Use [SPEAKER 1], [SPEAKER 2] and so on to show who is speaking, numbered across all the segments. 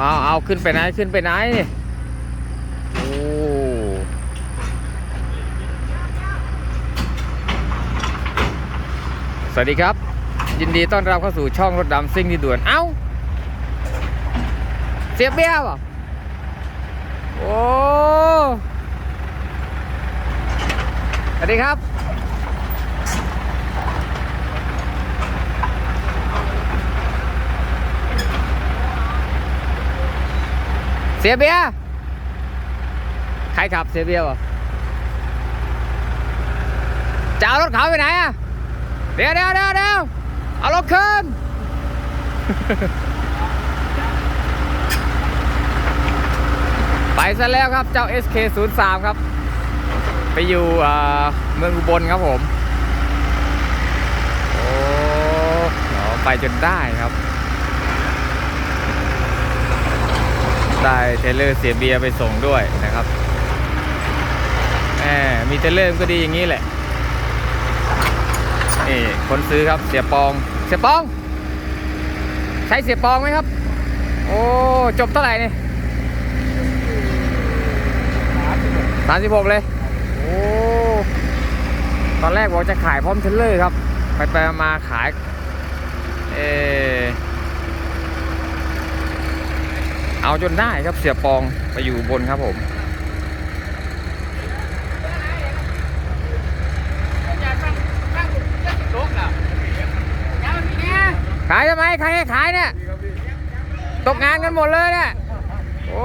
[SPEAKER 1] เอาเอาขึ้นไปไหนขึ้นไปไหนโอ้สวัสดีครับ ยินดีต้อนรับเข้าสู่ช่องรถดำซิ่งที่ด่วน เอ้า เสียเบี้ยเปล่ะโอ้สวัสดีครับ เสียเบียใครขับเสียเบียวะจะเอารถเขาไปไหนอะเดี๋ยวเดี๋ยวเดี๋ยวเดี๋ยวเอารถคืนไปซะแล้วครับเจ้า SK03 ครับ ไปอยู่อ่าเมืองอุบลครับผม โอ้ไปจนได้ครับ ได้เทเลอร์เสียเบียร์ไปส่งด้วยนะครับแหมมีเทเลอร์ก็ดีอย่างนี้แหละ นี่คนซื้อครับเสียปอง เสียปอง ใช้เสียปองไหมครับ โอ้จบเท่าไหร่นี่สามสิบหกเลย โอ้ตอนแรกบอกจะขายพร้อมเทเลอร์ครับ ไปไปมาขาย เออ เอาจนได้ครับเสียปองไปอยู่บนครับผมขายทำไมใครให้ขายเนี่ยตกงานกันหมดเลยเนี่ยโอ้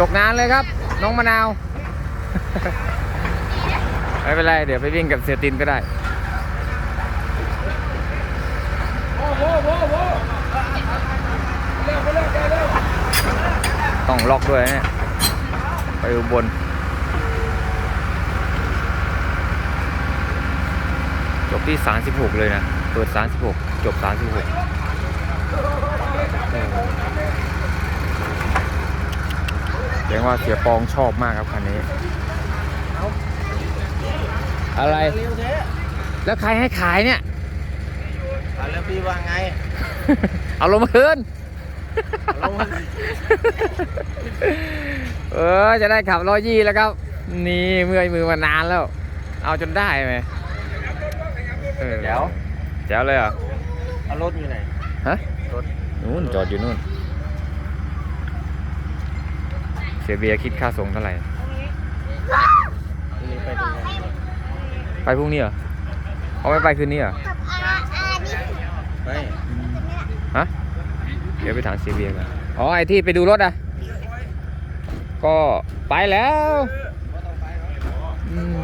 [SPEAKER 1] ตกงานเลยครับ น้องมะนาว ไม่เป็นไร เดี๋ยวไปวิ่งกับเสียตินก็ได้ ต้องล็อกด้วยเนี่ยไปอุบนจบที่ 36 เลยนะ เปิด 36 จบ 36แสดงว่าเสียปองชอบมากครับคันนี้ อะไร แล้วใครให้ขายเนี่ย
[SPEAKER 2] แล้วพี่ว่าไง
[SPEAKER 1] เอาลงมาคืน
[SPEAKER 2] ลงมา
[SPEAKER 1] เออจะได้ขับร้อยยี่แล้วครับ นี่เมื่อยมือมานานแล้ว เอาจนได้ไหมออ
[SPEAKER 2] เดี๋ยว
[SPEAKER 1] แจ๋วเลยเหรอ
[SPEAKER 2] เอารถอยู่ไหน
[SPEAKER 1] ฮะ
[SPEAKER 2] รถ
[SPEAKER 1] นู่นจอดอยู่นู่น เสียเบียร์คิดค่าส่งเท่าไหร่
[SPEAKER 2] นี่ไปตรงไหน
[SPEAKER 1] ไปพรุ่งนี้เหรอเอาไม่ไปคืนนี้เหรอ
[SPEAKER 2] ไม่
[SPEAKER 1] ฮะ เดี๋ยวไปถามเสียเบียร์กันอ๋อ ไอที่ไปดูรถอะ ก็ไปแล้วอืม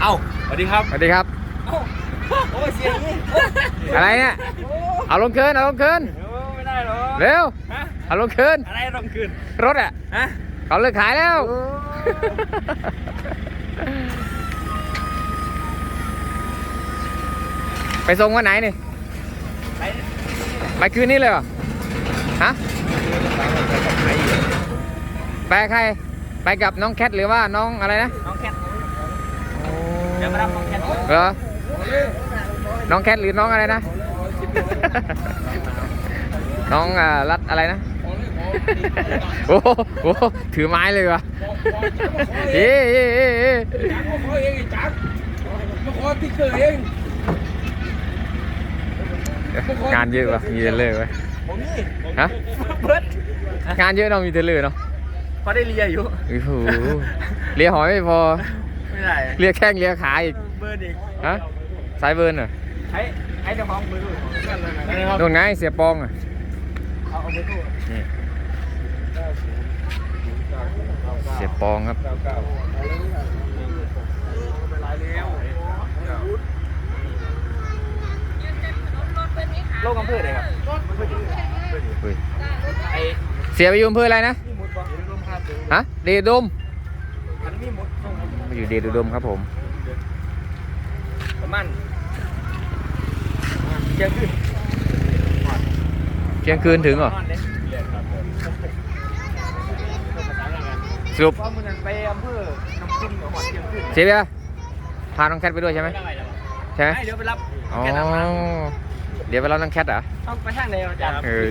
[SPEAKER 2] เอ้าสวัสดีครับ
[SPEAKER 1] สวัสดีครับ
[SPEAKER 2] โอ้เสียงนี่
[SPEAKER 1] อะไรเนี่ย เอาลงคืนเอาลงคืน
[SPEAKER 2] ไม่ได้หรอ
[SPEAKER 1] เร็ว
[SPEAKER 2] ฮะ
[SPEAKER 1] เอาลงคืน
[SPEAKER 2] อะไรต้องคืน
[SPEAKER 1] รถอะ
[SPEAKER 2] ฮะ
[SPEAKER 1] เขาเลิกขายแล้ว ไปส่งวันไหนนี่
[SPEAKER 2] ไป
[SPEAKER 1] ไปคืนนี้เลยเหรอ ฮะ ไปกับใคร ไปกับน้องแคทหรือว่าน้องอะไรนะ
[SPEAKER 2] น้องแคทเดี๋ยวมารับน้องแคท
[SPEAKER 1] เหรอ น้องแคทหรือน้องอะไรนะ น้องอ่ารัดอะไรนะโอ้โหโอ้โหถือไม้เลยวะเอ๊ะเอ๊ะเอ๊ะเอ๊ะ
[SPEAKER 3] มาขอเองไอ้จักมาขอติ๊กเกอร์เอง
[SPEAKER 1] งานเยอะวะมีเทเลอร์ไว้ย
[SPEAKER 2] ผมนี่
[SPEAKER 1] ฮะ
[SPEAKER 2] เบิร์ด
[SPEAKER 1] งานเยอะเนาะมีเทเลอร์เนาะ
[SPEAKER 2] พอได้เลียอยู่
[SPEAKER 1] โอ้โหเลียหอยไม่พอ
[SPEAKER 2] ไม่ได้
[SPEAKER 1] เลียแข้งเลียขาอีก
[SPEAKER 2] เบิร์ดอีก
[SPEAKER 1] ฮะสายเบิร์นเหรอ
[SPEAKER 2] ใช้ใช้เจ้าของเบอร์ดูนั่นเลยครับ
[SPEAKER 1] นู่นไงเสียปองอะ
[SPEAKER 2] เอาเอาเบอร์ดู
[SPEAKER 1] นี่เสียปองครับ
[SPEAKER 2] โลกอำเภอไหนครับ
[SPEAKER 1] เฮ้ย
[SPEAKER 2] ไอ้
[SPEAKER 1] เสียไปอยู่อำเภออะไรนะ
[SPEAKER 2] นี่มุดบ่เดี๋ยวรวมภาพดู
[SPEAKER 1] ฮะเดดม
[SPEAKER 2] อันนี้มุดส่งครับ
[SPEAKER 1] มาอยู่เดดดมครับผม
[SPEAKER 2] ประมาณเที่ยงคืน
[SPEAKER 1] เที่ยงคืนถึงเหรอ
[SPEAKER 2] นอนเลย
[SPEAKER 1] สรุป
[SPEAKER 2] ว่ามันยังไปอำเภอน้ำขึ้นกับหอดเชียงขึ้น
[SPEAKER 1] เสียเบียร์พาน้องแคทไปด้วยใช่ไหม
[SPEAKER 2] ได้แล้ว
[SPEAKER 1] ใช่ไหม
[SPEAKER 2] ให้เดี๋ยวไปรับ
[SPEAKER 1] อ๋อ
[SPEAKER 2] แค่นั้นนะ
[SPEAKER 1] เดี๋ยวไปรับน้องแคทเหรอ
[SPEAKER 2] ต้องไปทางไหนอาจารย์
[SPEAKER 1] เออ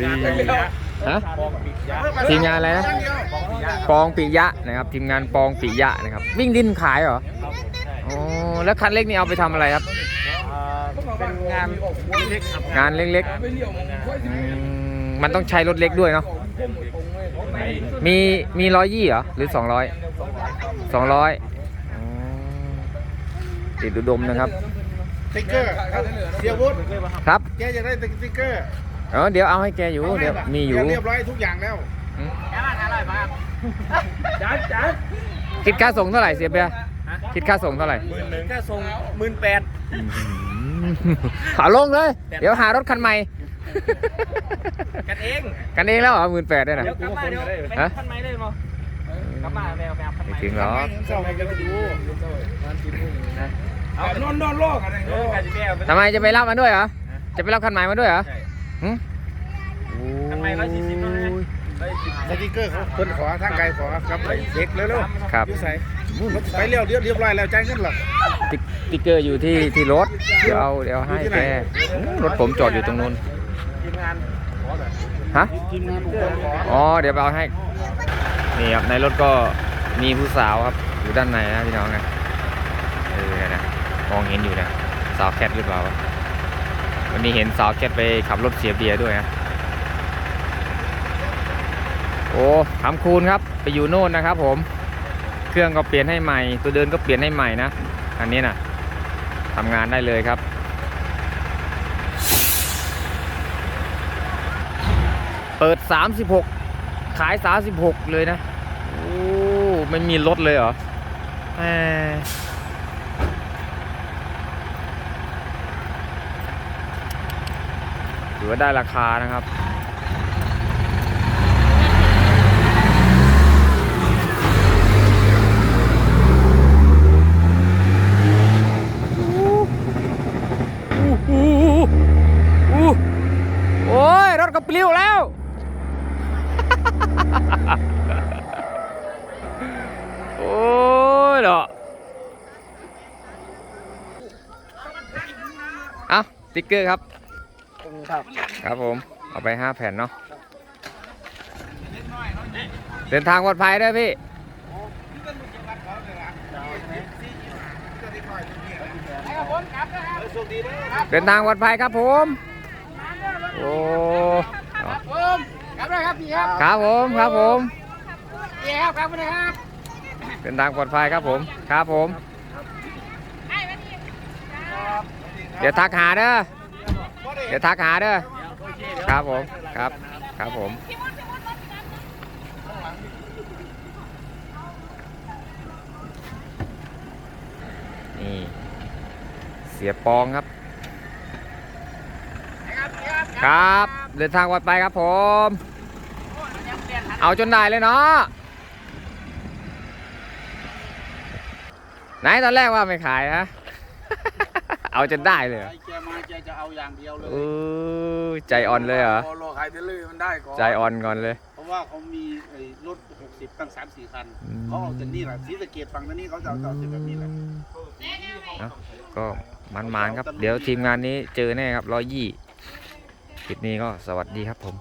[SPEAKER 1] ฮะ
[SPEAKER 2] ปองปิยะ
[SPEAKER 1] ทีมงานอะไรนะ
[SPEAKER 2] ปองปิยะ
[SPEAKER 1] ปองปิยะนะครับ ทีมงานปองปิยะนะครับ วิ่งดินขายเหรอ
[SPEAKER 2] ครับผมใช่
[SPEAKER 1] อ๋อแล้วคันเล็กนี่เอาไปทำอะไรครับ
[SPEAKER 2] อ่าเป็นงานเล็กครับ
[SPEAKER 1] งานเล็ก
[SPEAKER 3] ไปเลี้ยวมองค่อย
[SPEAKER 1] ๆ
[SPEAKER 3] สิ
[SPEAKER 1] อืมมันต้องใช้รถเล็กด้วยเนาะ
[SPEAKER 3] ก้มตรงเลย
[SPEAKER 1] มีมีร้อยยี่เหรอ หรือสองร้อยสองร้อยติดอุดมนะครับ
[SPEAKER 4] ส ติ๊กเกอร์เสียวุฒิ
[SPEAKER 1] ครับ
[SPEAKER 4] แกอยากได้สติ๊กเกอร์
[SPEAKER 1] เออเดี๋ยวเอาให้แกอยู่เดี๋ยวมีอยู่
[SPEAKER 4] แกเรียบร้อยทุกอย่างแล้ว
[SPEAKER 1] อืม
[SPEAKER 2] อร่อยอร่อยมากจัดจัด
[SPEAKER 1] คิดค่าส่งเท่าไหร่เสียเบียร์คิดค่าส่งเท่าไหร่
[SPEAKER 2] หมื่นหนึ่งแค่ส่งหมื่นแปด
[SPEAKER 1] ขาลงเลย เดี๋ยวหารถคันใหม่
[SPEAKER 2] กันเอง
[SPEAKER 1] กันเองแล้วเหรอหมื่นแปดด้วยนะ
[SPEAKER 2] เดี๋ยวกลับมาเดี๋ยวไป
[SPEAKER 1] ฮะ
[SPEAKER 2] พันไม้เลยมั้งกลับมาแมวแมวพัน
[SPEAKER 1] ไม่
[SPEAKER 2] ไม้
[SPEAKER 1] ถึงหรอ
[SPEAKER 4] เศร้าให้กันไปดู
[SPEAKER 2] เอา
[SPEAKER 3] นอนนอนลอกอะไร
[SPEAKER 2] เออการจะแก้ไป
[SPEAKER 1] ทำไมจะไปรับมันด้วยเหรอ จะไปรับคันใหม่มาด้วยเหรอ
[SPEAKER 2] ใช่
[SPEAKER 1] หึ
[SPEAKER 2] คันใหม่140เท่านั้น
[SPEAKER 1] โอ้ย
[SPEAKER 4] สติ๊กเกอร์เขาคนขอทางไกลขอครับเด็กเร็ว
[SPEAKER 1] ครับ
[SPEAKER 4] ๆยุ่ใส่ไปเร็วเรียบเรียบร้อยแล้วจ่ายเงินหรอ
[SPEAKER 1] ติ๊กติ๊กเกอร์อยู่ที่ที่รถ เดี๋ยวเอาเดี๋ยวให้แกรถผมจอดอยู่ตรงนู้น
[SPEAKER 2] ทีมงานขอหน่อย
[SPEAKER 1] ฮะ
[SPEAKER 4] ทีมงานบุคคลขอ
[SPEAKER 1] อ๋อ เดี๋ยวไปเอาให้ นี่ครับในรถก็มีผู้สาวครับอยู่ด้านในนะพี่น้องนะเออนะ มองเห็นอยู่นะสาวแคทหรือเปล่าวันนี้เห็นสาวแคทไปขับรถเสียเบียร์ด้วยนะโอ้คำคูณครับไปอยู่โน่นนะครับผมเครื่องก็เปลี่ยนให้ใหม่ ตัวเดินก็เปลี่ยนให้ใหม่นะอันนี้นะทำงานได้เลยครับ เปิด 36 ขาย 36 เลยนะโอ้ไม่มีรถเลยเหรอแหม ถือว่าได้ราคานะครับอู้หูอู้โอ้ย รถก็ปลิวแล้ว โอ้ยเนาะเอาติ๊กเกอร์ครับ
[SPEAKER 2] ครับ
[SPEAKER 1] ครับผม เอาไปห้าแผ่นเนาะ เดินทางปลอดภัยด้วยพี่ เดินทางปลอดภัยครับผม โอ้เนาะ
[SPEAKER 3] ผมครับได้ครับพี่ครับ
[SPEAKER 1] ครับผม ครับผม
[SPEAKER 3] พี่ครับครับไม่ได้ครับ
[SPEAKER 1] เดินทางปลอดภัยครับผม ครับผม เดี๋ยวทักหาเด้อ เดี๋ยวทักหาเด้อครับผมครับครับผมนี่เสียปองครับ ครับเดินทางปลอดภัยครับผม เอาจนได้เลยเนาะไหนตอนแรกว่าไม่ขายฮะเอาจนได้เลย
[SPEAKER 4] จะเอาอย่างเดียวเลย
[SPEAKER 1] เออใจอ่อนเลยเหรอ
[SPEAKER 3] โลขายเทเลอร์มันได้ก่อน
[SPEAKER 1] ใจอ่อนก่อนเลย
[SPEAKER 4] เพราะว่าเขามีไอ้รถ 60 ตั้ง 3-4 คัน
[SPEAKER 1] อืม
[SPEAKER 4] เขาเอาจากนี่แหละศรีสะเกดฝั่งนั้นนี่เขาจะเอาจากแบบนี้แหละ
[SPEAKER 1] เอ้าก็มันๆครับ เดี๋ยวทีมงานนี้เจอแน่ครับร้อยยี่คลิปนี้ก็สวัสดีครับผม